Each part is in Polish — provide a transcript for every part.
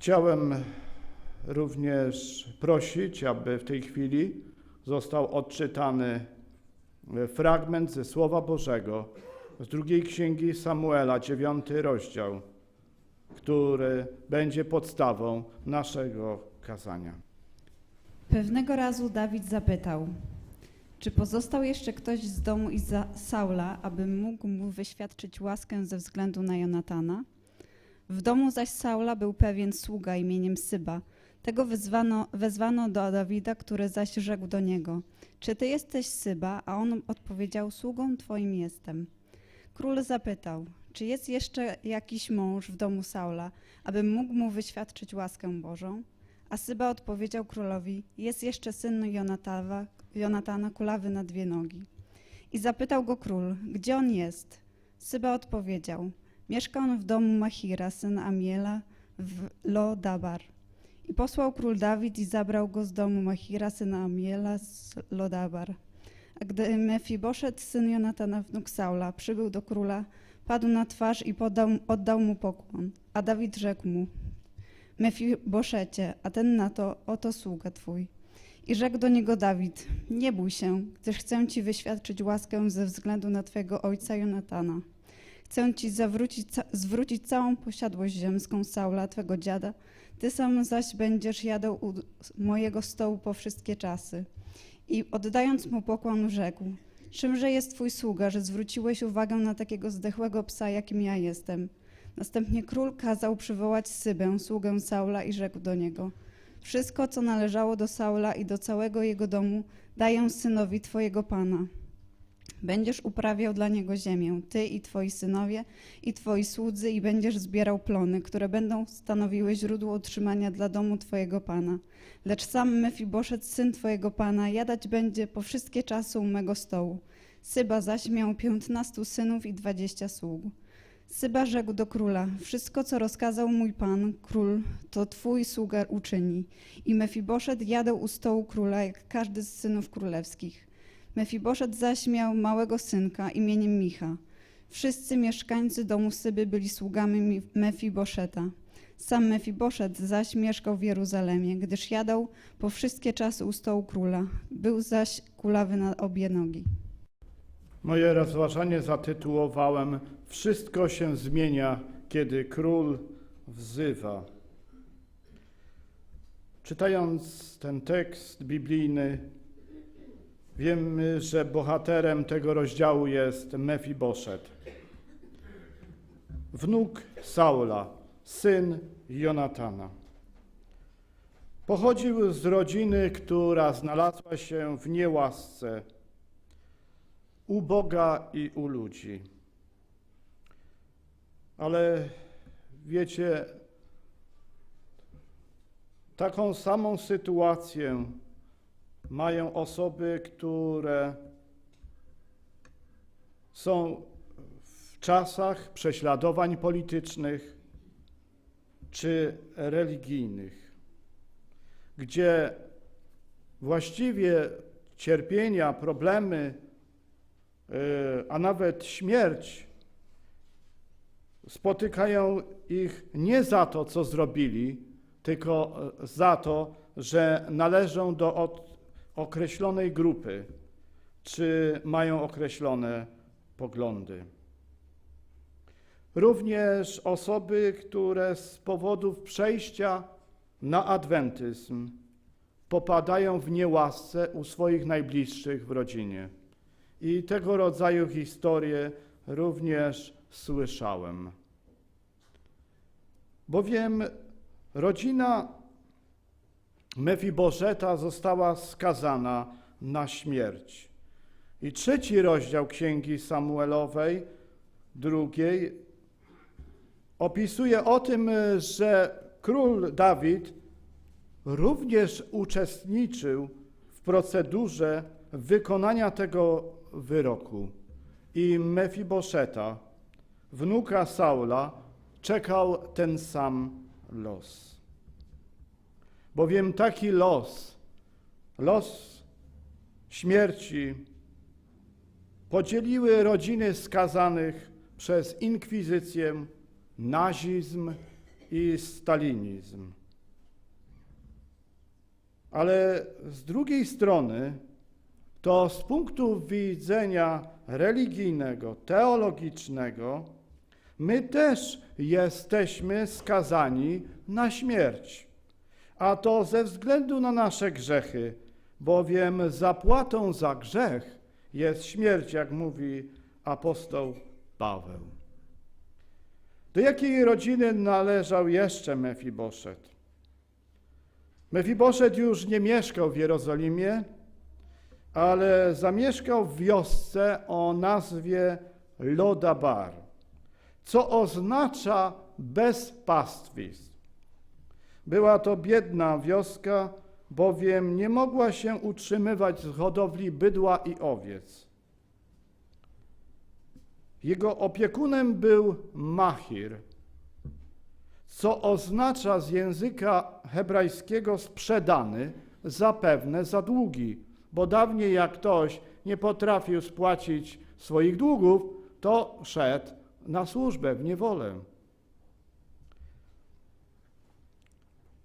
Chciałem również prosić, aby w tej chwili został odczytany fragment ze Słowa Bożego z drugiej księgi Samuela, dziewiąty rozdział, który będzie podstawą naszego kazania. Pewnego razu Dawid zapytał, czy pozostał jeszcze ktoś z domu Saula, aby mógł mu wyświadczyć łaskę ze względu na Jonatana? W domu zaś Saula był pewien sługa imieniem Syba. Tego wezwano, wezwano do Dawida, który zaś rzekł do niego, czy ty jesteś Syba? A on odpowiedział, sługą twoim jestem. Król zapytał, czy jest jeszcze jakiś mąż w domu Saula, aby mógł mu wyświadczyć łaskę Bożą? A Syba odpowiedział królowi, jest jeszcze syn Jonatawa, Jonatana, kulawy na dwie nogi. I zapytał go król, gdzie on jest? Syba odpowiedział, mieszka on w domu Machira, syna Amiela, w Lodabar. I posłał król Dawid i zabrał go z domu Machira, syna Amiela, z Lodabar. A gdy Mefiboszet, syn Jonatana, wnuk Saula, przybył do króla, padł na twarz i oddał mu pokłon. A Dawid rzekł mu, Mefiboszecie, a ten na to, oto sługa twój. I rzekł do niego Dawid, nie bój się, gdyż chcę ci wyświadczyć łaskę ze względu na twego ojca Jonatana. Chcę ci zawrócić, zwrócić całą posiadłość ziemską Saula, twego dziada, ty sam zaś będziesz jadał u mojego stołu po wszystkie czasy. I oddając mu pokłon rzekł, czymże jest twój sługa, że zwróciłeś uwagę na takiego zdechłego psa, jakim ja jestem? Następnie król kazał przywołać Sybę, sługę Saula, i rzekł do niego: Wszystko, co należało do Saula i do całego jego domu, daję synowi twojego pana. Będziesz uprawiał dla niego ziemię, ty i twoi synowie, i twoi słudzy, i będziesz zbierał plony, które będą stanowiły źródło utrzymania dla domu twojego pana. Lecz sam Mefiboszet, syn twojego pana, jadać będzie po wszystkie czasy u mego stołu. Syba zaś miał piętnastu synów i dwadzieścia sług. Syba rzekł do króla: Wszystko, co rozkazał mój pan, król, to twój sługa uczyni. I Mefiboszet jadał u stołu króla, jak każdy z synów królewskich. Mefiboszet zaś miał małego synka imieniem Micha. Wszyscy mieszkańcy domu Syby byli sługami Mi- Mefiboszeta. Sam Mefiboszet zaś mieszkał w Jeruzalemie, gdyż jadał po wszystkie czasy u stołu króla. Był zaś kulawy na obie nogi. Moje rozważanie zatytułowałem Wszystko się zmienia, kiedy król wzywa. Czytając ten tekst biblijny, wiemy, że bohaterem tego rozdziału jest Mefiboszet, wnuk Saula, syn Jonatana. Pochodził z rodziny, która znalazła się w niełasce u Boga i u ludzi. Ale wiecie, taką samą sytuację mają osoby, które są w czasach prześladowań politycznych czy religijnych, gdzie właściwie cierpienia, problemy, a nawet śmierć spotykają ich nie za to, co zrobili, tylko za to, że należą do określonej grupy, czy mają określone poglądy. Również osoby, które z powodów przejścia na adwentyzm popadają w niełasce u swoich najbliższych w rodzinie. I tego rodzaju historie również słyszałem. Bowiem rodzina Mefiboszeta została skazana na śmierć. I trzeci rozdział Księgi Samuelowej, drugiej, opisuje o tym, że król Dawid również uczestniczył w procedurze wykonania tego wyroku. I Mefiboszeta, wnuka Saula, czekał ten sam los. Bowiem taki los, los śmierci, podzieliły rodziny skazanych przez inkwizycję, nazizm i stalinizm. Ale z drugiej strony, to z punktu widzenia religijnego, teologicznego, my też jesteśmy skazani na śmierć. A to ze względu na nasze grzechy, bowiem zapłatą za grzech jest śmierć, jak mówi apostoł Paweł. Do jakiej rodziny należał jeszcze Mefiboszet? Mefiboszet już nie mieszkał w Jerozolimie, ale zamieszkał w wiosce o nazwie Lodabar, co oznacza bez pastwisk. Była to biedna wioska, bowiem nie mogła się utrzymywać z hodowli bydła i owiec. Jego opiekunem był Machir, co oznacza z języka hebrajskiego sprzedany, zapewne za długi, bo dawniej jak ktoś nie potrafił spłacić swoich długów, to szedł na służbę w niewolę.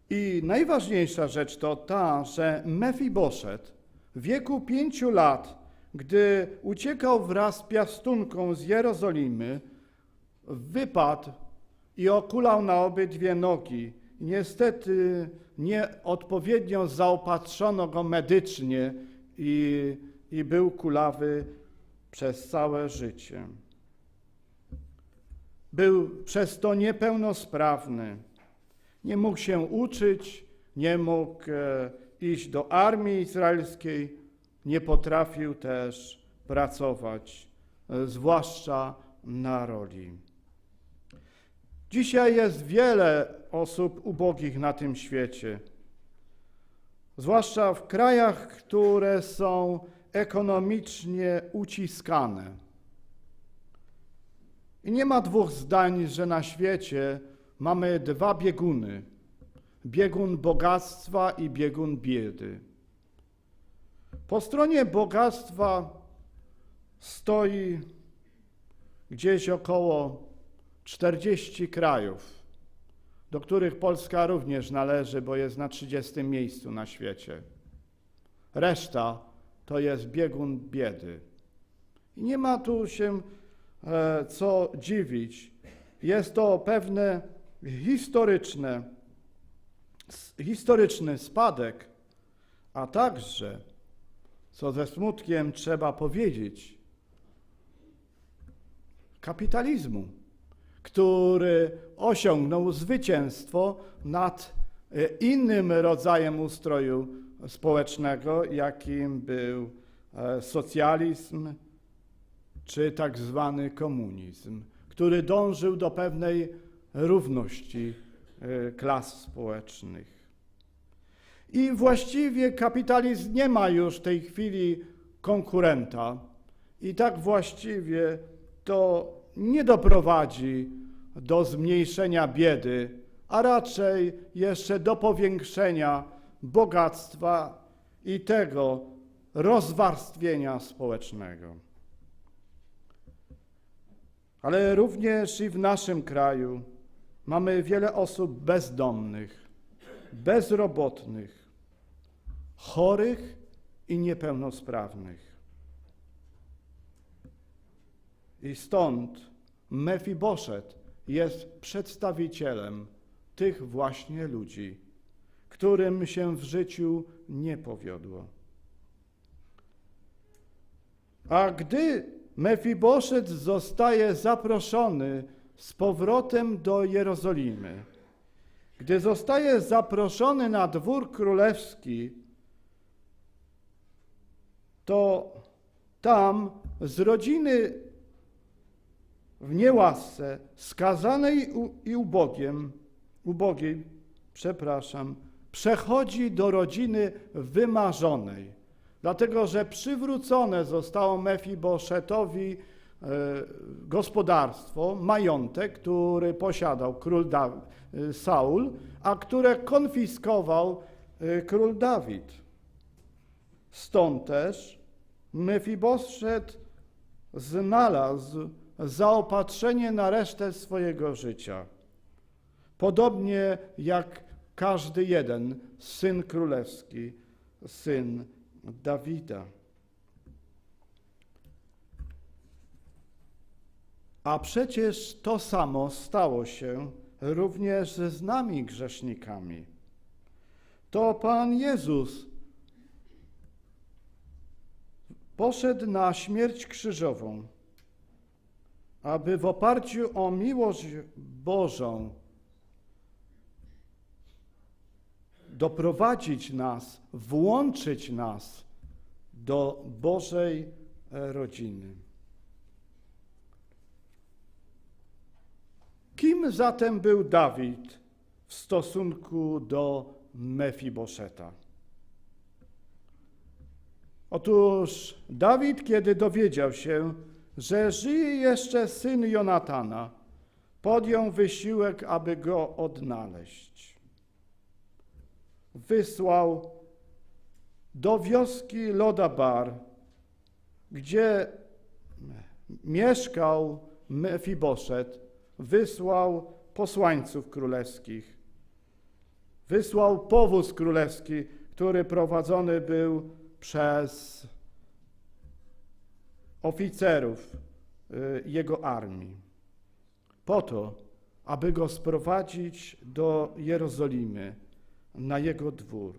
I najważniejsza rzecz to ta, że Mefiboszet w wieku pięciu lat, gdy uciekał wraz z piastunką z Jerozolimy, wypadł i okulał na obydwie nogi. Niestety nieodpowiednio zaopatrzono go medycznie i, i był kulawy przez całe życie. Był przez to niepełnosprawny. Nie mógł się uczyć, nie mógł e, iść do armii izraelskiej, nie potrafił też pracować, e, zwłaszcza na roli. Dzisiaj jest wiele osób ubogich na tym świecie, zwłaszcza w krajach, które są ekonomicznie uciskane. I nie ma dwóch zdań, że na świecie mamy dwa bieguny: biegun bogactwa i biegun biedy. Po stronie bogactwa stoi gdzieś około 40 krajów, do których Polska również należy, bo jest na 30 miejscu na świecie. Reszta to jest biegun biedy. I nie ma tu się e, co dziwić. Jest to pewne historyczne, historyczny spadek, a także, co ze smutkiem trzeba powiedzieć, kapitalizmu, który osiągnął zwycięstwo nad e, innym rodzajem ustroju społecznego, jakim był e, socjalizm czy tak zwany komunizm, który dążył do pewnej równości e, klas społecznych. I właściwie kapitalizm nie ma już w tej chwili konkurenta, i tak właściwie to nie doprowadzi do zmniejszenia biedy, a raczej jeszcze do powiększenia bogactwa i tego rozwarstwienia społecznego. Ale również i w naszym kraju mamy wiele osób bezdomnych, bezrobotnych, chorych i niepełnosprawnych. I stąd Mefiboszet jest przedstawicielem tych właśnie ludzi, którym się w życiu nie powiodło. A gdy Mefiboszet zostaje zaproszony z powrotem do Jerozolimy, gdy zostaje zaproszony na dwór królewski, to tam z rodziny w niełasce, skazanej i ubogiem, ubogiej, przepraszam, przechodzi do rodziny wymarzonej, dlatego że przywrócone zostało Mefiboszetowi gospodarstwo, majątek, który posiadał król e, Saul, a które konfiskował e, król Dawid. Stąd też Mefiboszet znalazł zaopatrzenie na resztę swojego życia. Podobnie jak każdy jeden syn królewski, syn Dawida. A przecież to samo stało się również z nami grzesznikami. To Pan Jezus poszedł na śmierć krzyżową, aby w oparciu o miłość Bożą doprowadzić nas, włączyć nas do Bożej rodziny. Kim zatem był Dawid w stosunku do Mefiboszeta? Otóż Dawid, kiedy dowiedział się, że żyje jeszcze syn Jonatana, podjął wysiłek, aby go odnaleźć. Wysłał do wioski Lodabar, gdzie mieszkał Mefiboszet, wysłał posłańców królewskich. Wysłał powóz królewski, który prowadzony był przez oficerów y, jego armii, po to, aby go sprowadzić do Jerozolimy, na jego dwór.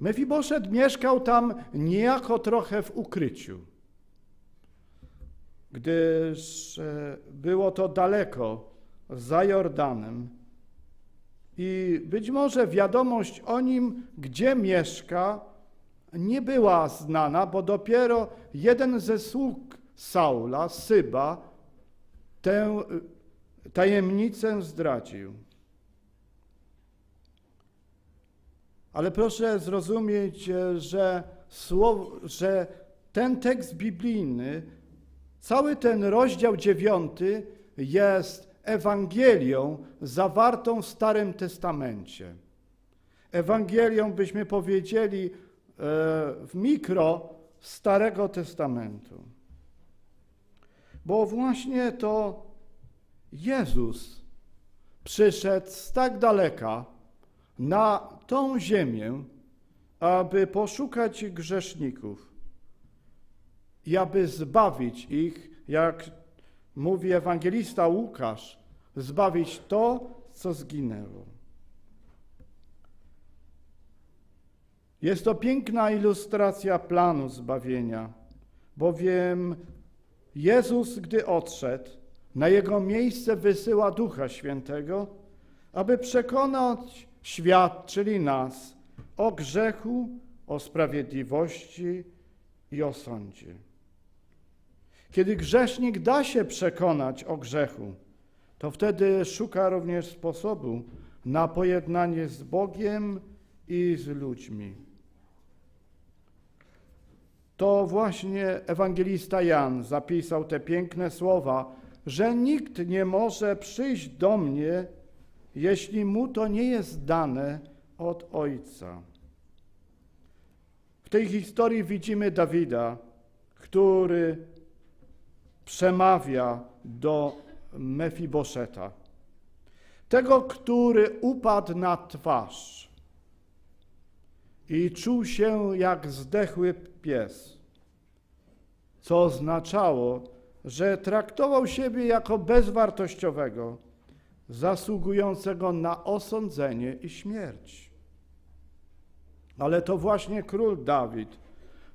Mefiboszet mieszkał tam niejako trochę w ukryciu, gdyż e, było to daleko, za Jordanem. I być może wiadomość o nim, gdzie mieszka, nie była znana, bo dopiero jeden ze sług Saula, Syba, tę y, tajemnicę zdradził. Ale proszę zrozumieć, e, że, słow, że ten tekst biblijny, cały ten rozdział dziewiąty jest Ewangelią zawartą w Starym Testamencie. Ewangelią, byśmy powiedzieli, e, w mikro Starego Testamentu. Bo właśnie to Jezus przyszedł z tak daleka na tą ziemię, aby poszukać grzeszników i aby zbawić ich, jak mówi ewangelista Łukasz, zbawić to, co zginęło. Jest to piękna ilustracja planu zbawienia, bowiem Jezus, gdy odszedł, na jego miejsce wysyła Ducha Świętego, aby przekonać świat, czyli nas, o grzechu, o sprawiedliwości i o sądzie. Kiedy grzesznik da się przekonać o grzechu, to wtedy szuka również sposobu na pojednanie z Bogiem i z ludźmi. To właśnie ewangelista Jan zapisał te piękne słowa, że nikt nie może przyjść do mnie, jeśli mu to nie jest dane od Ojca. W tej historii widzimy Dawida, który przemawia do Mefiboszeta. Tego, który upadł na twarz i czuł się jak zdechły pies, co oznaczało, że traktował siebie jako bezwartościowego, zasługującego na osądzenie i śmierć. Ale to właśnie król Dawid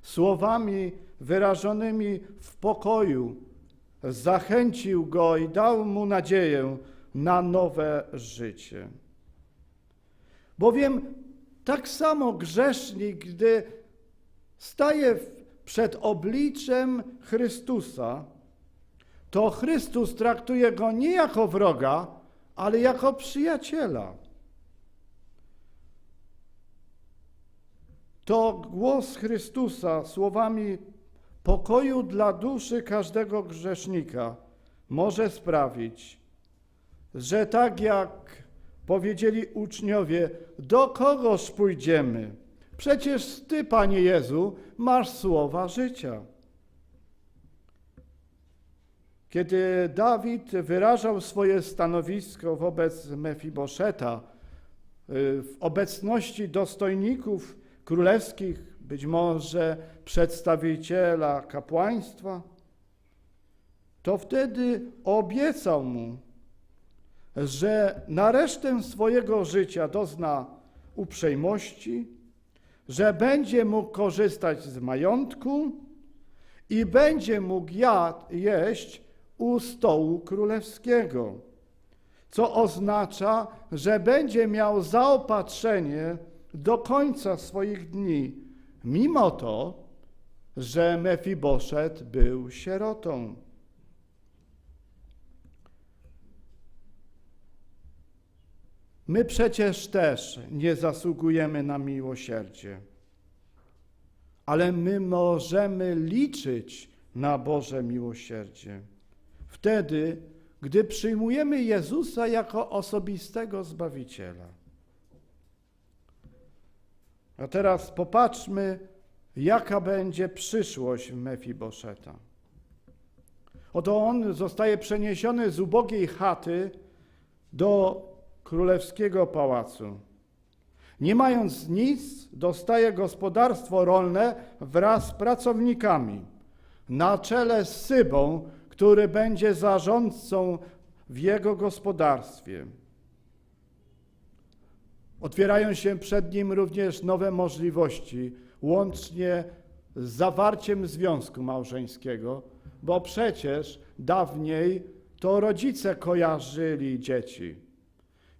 słowami wyrażonymi w pokoju zachęcił go i dał mu nadzieję na nowe życie. Bowiem tak samo grzesznik, gdy staje przed obliczem Chrystusa, to Chrystus traktuje go nie jako wroga, ale jako przyjaciela. To głos Chrystusa słowami pokoju dla duszy każdego grzesznika może sprawić, że tak jak powiedzieli uczniowie, do kogoż pójdziemy? Przecież Ty, Panie Jezu, masz słowa życia. Kiedy Dawid wyrażał swoje stanowisko wobec Mefiboszeta, y, w obecności dostojników królewskich, być może przedstawiciela kapłaństwa, to wtedy obiecał mu, że na resztę swojego życia dozna uprzejmości, że będzie mógł korzystać z majątku i będzie mógł jad, jeść u stołu królewskiego, co oznacza, że będzie miał zaopatrzenie do końca swoich dni, mimo to, że Mefiboszet był sierotą. My przecież też nie zasługujemy na miłosierdzie, ale my możemy liczyć na Boże miłosierdzie. Wtedy, gdy przyjmujemy Jezusa jako osobistego Zbawiciela. A teraz popatrzmy, jaka będzie przyszłość Mefiboszeta. Oto on zostaje przeniesiony z ubogiej chaty do królewskiego pałacu. Nie mając nic, dostaje gospodarstwo rolne wraz z pracownikami, na czele z Sybą, który będzie zarządcą w jego gospodarstwie. Otwierają się przed nim również nowe możliwości, łącznie z zawarciem związku małżeńskiego, bo przecież dawniej to rodzice kojarzyli dzieci.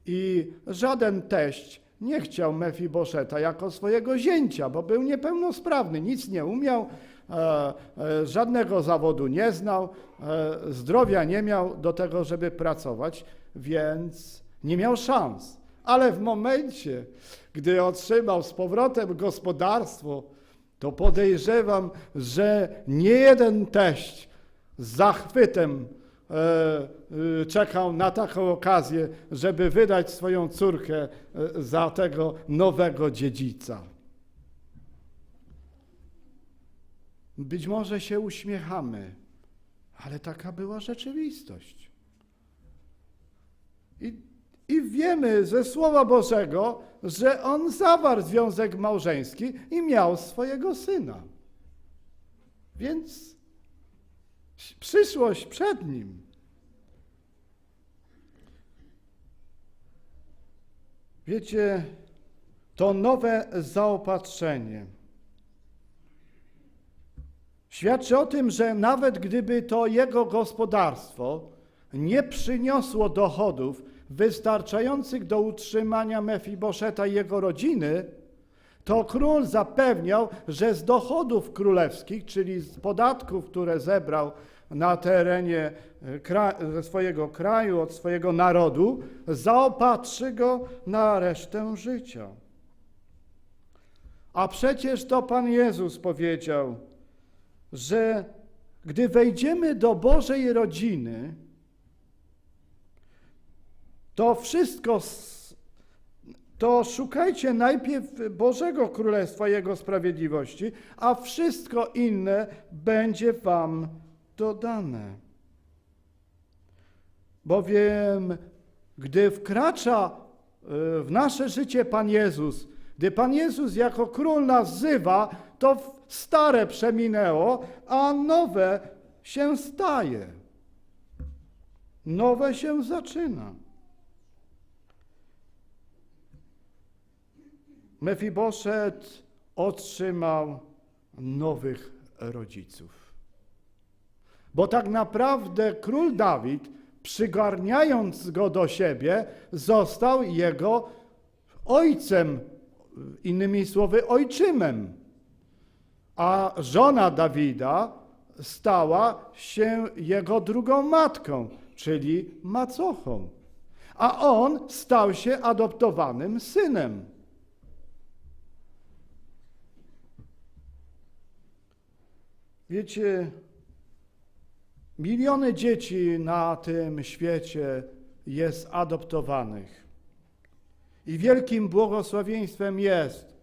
I żaden teść nie chciał Mefiboszeta jako swojego zięcia, bo był niepełnosprawny, nic nie umiał, e, e, żadnego zawodu nie znał, e, zdrowia nie miał do tego, żeby pracować, więc nie miał szans. Ale w momencie, gdy otrzymał z powrotem gospodarstwo, to podejrzewam, że nie jeden teść z zachwytem e, e, czekał na taką okazję, żeby wydać swoją córkę e, za tego nowego dziedzica. Być może się uśmiechamy, ale taka była rzeczywistość. I, I wiemy ze Słowa Bożego, że on zawarł związek małżeński i miał swojego syna. Więc przyszłość przed nim. Wiecie, to nowe zaopatrzenie świadczy o tym, że nawet gdyby to jego gospodarstwo nie przyniosło dochodów wystarczających do utrzymania Mefiboszeta i jego rodziny, to król zapewniał, że z dochodów królewskich, czyli z podatków, które zebrał na terenie e, kra- swojego kraju, od swojego narodu, zaopatrzy go na resztę życia. A przecież to Pan Jezus powiedział, że gdy wejdziemy do Bożej rodziny, to wszystko to szukajcie najpierw Bożego Królestwa, Jego sprawiedliwości, a wszystko inne będzie Wam dodane. Bowiem, gdy wkracza y, w nasze życie Pan Jezus, gdy Pan Jezus jako król nas wzywa, to stare przeminęło, a nowe się staje. Nowe się zaczyna. Mefiboszet otrzymał nowych rodziców. Bo tak naprawdę król Dawid, przygarniając go do siebie, został jego ojcem, innymi słowy, ojczymem. A żona Dawida stała się jego drugą matką, czyli macochą. A on stał się adoptowanym synem. Wiecie, miliony dzieci na tym świecie jest adoptowanych. I wielkim błogosławieństwem jest,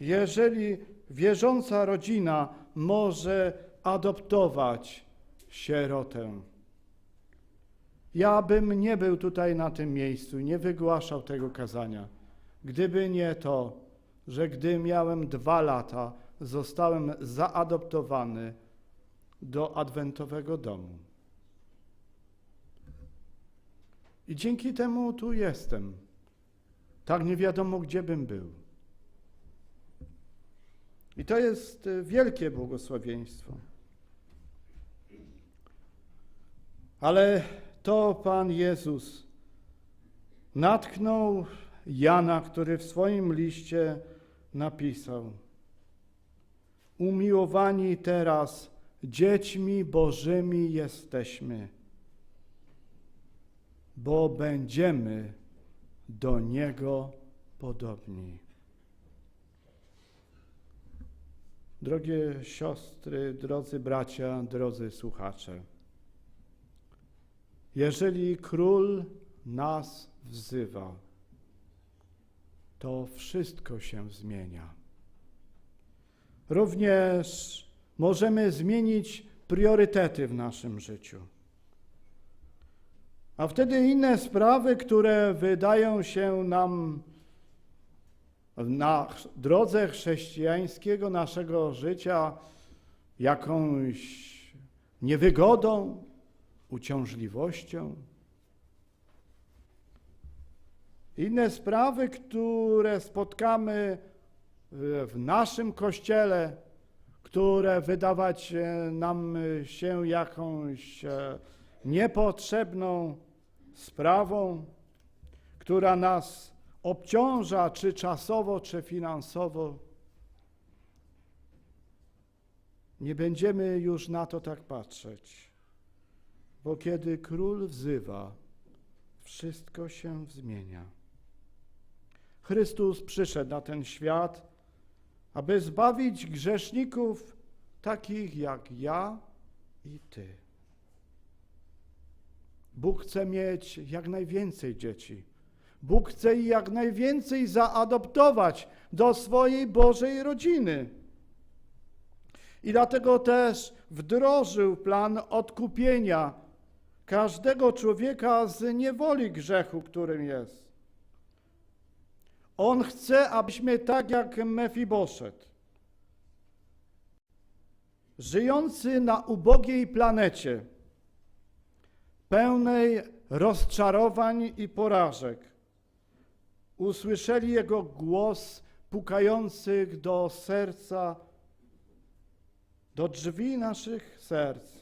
jeżeli wierząca rodzina może adoptować sierotę. Ja bym nie był tutaj na tym miejscu nie wygłaszał tego kazania, gdyby nie to, że gdy miałem dwa lata, zostałem zaadoptowany do adwentowego domu. I dzięki temu tu jestem. Tak nie wiadomo, gdzie bym był. I to jest y, wielkie błogosławieństwo. Ale to Pan Jezus natknął Jana, który w swoim liście napisał: Umiłowani teraz dziećmi Bożymi jesteśmy, bo będziemy do Niego podobni. Drogie siostry, drodzy bracia, drodzy słuchacze, jeżeli król nas wzywa, to wszystko się zmienia. Również możemy zmienić priorytety w naszym życiu. A wtedy inne sprawy, które wydają się nam na drodze chrześcijańskiego naszego życia jakąś niewygodą, uciążliwością. Inne sprawy, które spotkamy w naszym kościele, które wydawać e, nam się jakąś e, niepotrzebną sprawą, która nas obciąża, czy czasowo, czy finansowo. Nie będziemy już na to tak patrzeć, bo kiedy król wzywa, wszystko się zmienia. Chrystus przyszedł na ten świat, aby zbawić grzeszników takich jak ja i ty. Bóg chce mieć jak najwięcej dzieci. Bóg chce ich jak najwięcej zaadoptować do swojej Bożej rodziny. I dlatego też wdrożył plan odkupienia każdego człowieka z niewoli grzechu, którym jest. On chce, abyśmy tak jak Mefiboszet, żyjący na ubogiej planecie, pełnej rozczarowań i porażek, usłyszeli Jego głos pukających do serca, do drzwi naszych serc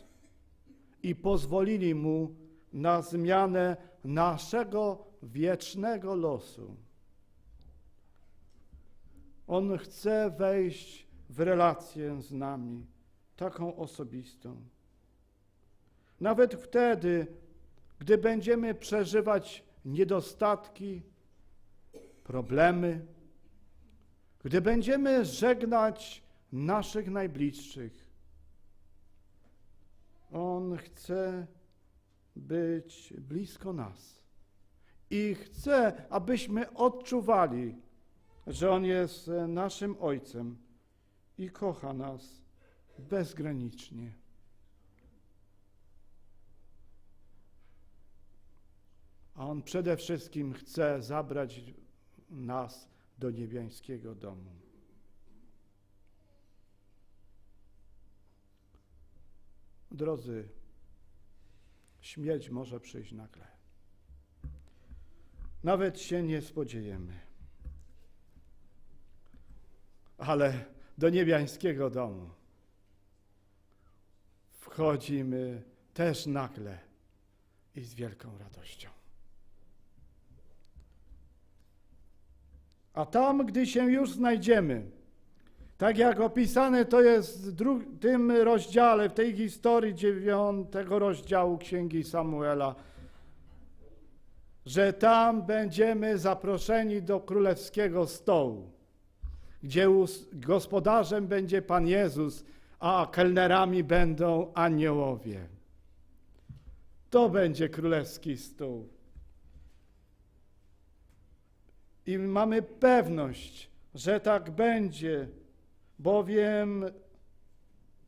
i pozwolili Mu na zmianę naszego wiecznego losu. On chce wejść w relację z nami, taką osobistą. Nawet wtedy, gdy będziemy przeżywać niedostatki, problemy, gdy będziemy żegnać naszych najbliższych. On chce być blisko nas i chce, abyśmy odczuwali, że On jest naszym Ojcem i kocha nas bezgranicznie. A On przede wszystkim chce zabrać nas do niebiańskiego domu. Drodzy, śmierć może przyjść nagle. Nawet się nie spodziejemy. Ale do niebiańskiego domu wchodzimy też nagle i z wielką radością. A tam, gdy się już znajdziemy, tak jak opisane to jest w tym rozdziale, w tej historii dziewiątego rozdziału Księgi Samuela, że tam będziemy zaproszeni do królewskiego stołu, gdzie gospodarzem będzie Pan Jezus, a kelnerami będą aniołowie. To będzie królewski stół. I mamy pewność, że tak będzie, bowiem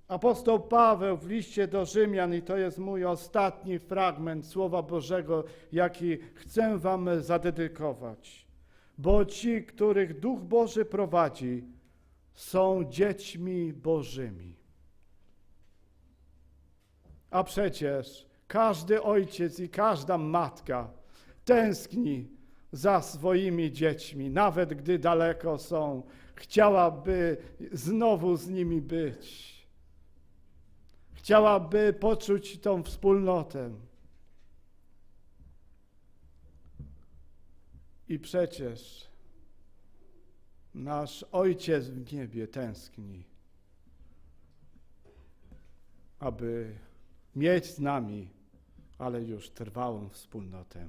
Apostoł Paweł w liście do Rzymian, i to jest mój ostatni fragment Słowa Bożego, jaki chcę Wam zadedykować. Bo ci, których Duch Boży prowadzi, są dziećmi Bożymi. A przecież każdy ojciec i każda matka tęskni za swoimi dziećmi, nawet gdy daleko są, chciałaby znowu z nimi być. Chciałaby poczuć tą wspólnotę. I przecież nasz Ojciec w niebie tęskni, aby mieć z nami, ale już trwałą wspólnotę.